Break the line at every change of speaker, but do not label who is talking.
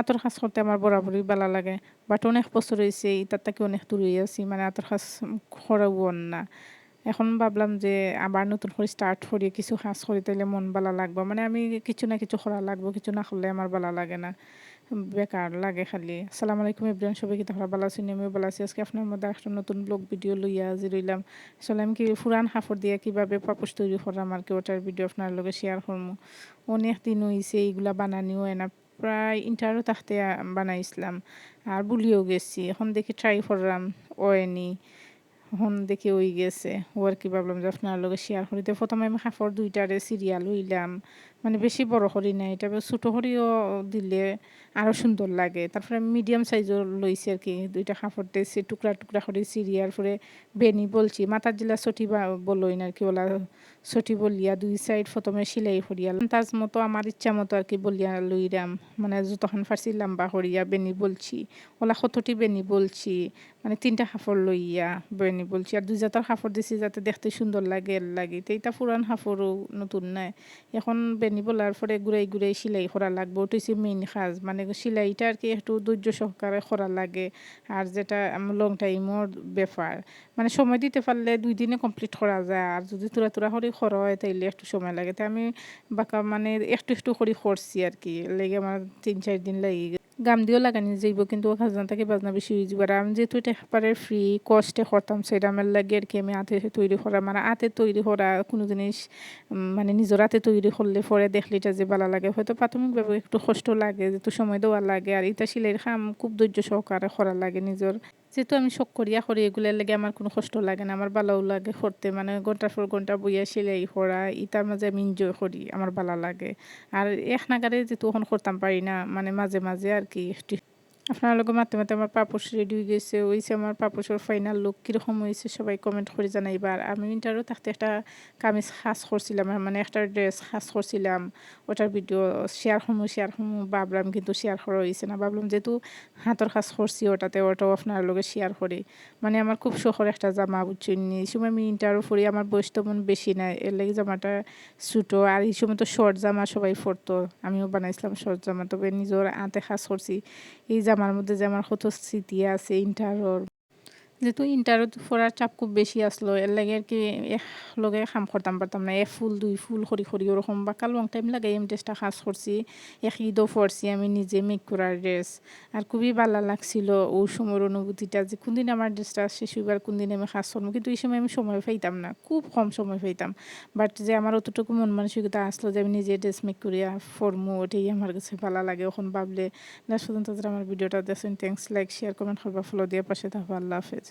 আতর খাস করতে আমার বরাবরই বেলা লাগে, বাট অনেক বছর হয়েছে তার তাকে অনেক দূরে আছি মানে আতর খাস করাও না। এখন ভাবলাম যে আবার নতুন করে স্টার্ট করি কিছু কাজ করি তাইলে মন ভালো লাগবে মানে আমি কিছু না কিছু করা লাগবো, কিছু না করলে আমার বালা লাগে না। বেকার লাগে খালি। আসসালামু আলাইকুম ইব্রাহিম সবাই কি তাহলে ভালো আছি, আমিও ভালো আছি। আজকে আপনার মধ্যে একটা নতুন ব্লগ ভিডিও লইয়া আজি রইলাম আসলে আমি কি ফুরান হাফর দিয়ে কীভাবে পাপোশ তৈরি করলাম আর কি, ওটার ভিডিও আপনার লগে শেয়ার করব অনেক দিন হয়েছে এইগুলা বানানিও না। প্রায় ইন্টারও থাকতে বানাইছিলাম, আর বুলিও গেছি। এখন দেখি ট্রাই করলাম ওয়েনি এখন দেখি ওই গেছে। ও আর কি ভাবলাম যে আপনার লগে শেয়ার করিতে প্রথমে আমি হাফর দুইটারে সিরিয়াল হইলাম মানে বেশি বড় করি নাই। এটা ছোটো করিও দিলে আরও সুন্দর লাগে। তারপরে মিডিয়াম সাইজও লইছে আর কি। দুইটা কাপড় দিয়েছি, টুকরা টুকরা করে সিরিয়ার পরে বেনি বলছি মাথার জেলা ছটি না আর কি। ওলা ছটি বলিয়া দুই সাইড প্রথমে সিলাই করিয়াল তার মতো আমার ইচ্ছা মতো আর কি বলিয়া লইরাম মানে যতক্ষণ ফার্সি লম্বা করিয়া বেনি বলছি। ওলা কতটি বেনি বলছি। মানে তিনটা কাপড় লইয়া বেনি বলছি। আর দুই জাতের কাপড় দিছি যাতে দেখতে সুন্দর লাগে, এর লাগে। তো এটা পুরান কাপড়ও নতুন নাই এখন বেনি বলার পরে ঘুরাই ঘুরাই সেলাই করা লাগবে। ওটাই মেইন কাজ। মানে সেলাইটা আর কি একটু ধৈর্য সহকারে করা লাগে। আর যেটা লং টাইমর ব্যাপার। মানে সময় দিতে পারলে দুই দিনে কমপ্লিট করা যায়। আর যদি তোরা তোরা করে করা হয়, তাইলে একটু সময় লাগে। তাই আমি বাঁকা মানে একটু একটু করে করছি আর কি। লেগে আমার তিন চার দিন লাগে গাম দিয়েও লাগানি যাইব, কিন্তু খাজনা থাকে বাজনা বেশি হয়ে করে আমি যেহেতু এটা একবারে ফ্রি কষ্টে করতাম সেটা আমার লাগে আর কি, আমি হাতে তৈরি করা মানে হাতে তৈরি করা কোনো জিনিস মানে নিজের হাতে তৈরি করলে পরে দেখলে এটা যে ভালো লাগে। হয়তো প্রাথমিকভাবে একটু কষ্ট লাগে, যেহেতু সময় দেওয়া লাগে, আর এটা সিলাইয়ের খাম খুব ধৈর্য সহকারে করা লাগে নিজের। যেহেতু আমি শখ করিয়া করি, এগুলোর লাগে আমার কোনো কষ্ট লাগে না। আমার ভালো লাগে করতে মানে ঘণ্টার পর ঘণ্টা বইয়া সেলাই করা ইটার মাঝে আমি এনজয় করি, আমার ভালো লাগে। আর এক নাগারে যেহেতু এখন করতাম পারি না মানে মাঝে মাঝে আর কি আপনার মাতে মাতে আমার পাপোশ রেডি হয়ে গেছে। ওইসে আমার পাপোশের ফাইনাল লুক কীরকম হয়েছে সবাই কমেন্ট করে জানাইবার আমি ইন্টারও থাকতে একটা কামিজ খাস করছিলাম মানে একটা ড্রেস খাস করছিলাম। ওটার ভিডিও শেয়ার হমু শেয়ার হমু, ভাবলাম কিন্তু শেয়ার করা হয়েছে না। ভাবলাম যেহেতু হাতের খাস করছি ওটাতে, ওটাও আপনার লোকে শেয়ার করি। মানে আমার খুব শখের একটা জামা বুঝছেন এই সময় আমি ইন্টারও পরি, আমার বয়স তেমন বেশি নাই। এর লাগে জামাটা ছোটো আর এই সময় তো শর্ট জামা সবাই পরতো। আমিও বানাইছিলাম শর্ট জামা, তবে নিজের হাতে খাস করছি। এই জামা আমার মধ্যে যে আমার কত স্মৃতি আছে ইন্টারর যেহেতু ইন্টারত পড়ার চাপ খুব বেশি আসলো, এর লাগে আর কি লগে খাম করতাম, পারতাম না। এক ফুল, দুই ফুল খড়ি খড়ি ওরকম বা কাল লং টাইম লাগে এম ড্রেসটা খাস করছি এক ঈদও পড়ছি, আমি নিজে মেক করার ড্রেস আর খুবই ভালো লাগছিল ও সময়ের অনুভূতিটা, যে কোনদিন আমার ড্রেসটা শেষ হইবার কোনদিন আমি খাস করব, কিন্তু এই সময় আমি সময় পাইতাম না, খুব কম সময় পাইতাম। বাট যে আমার অতটুকু মন মানসিকতা আসলো যে আমি নিজে ড্রেস মেক করিয়া ফরমু ওটাই আমার কাছে ভালো লাগে। এখন ভাবলে, লাস্ট পর্যন্ত আমার ভিডিওটা দেখছেন থ্যাংকস লাইক শেয়ার কমেন্ট করবা ফলো দিয়ে পাশে থাকব, আল্লাহ হাফেজ।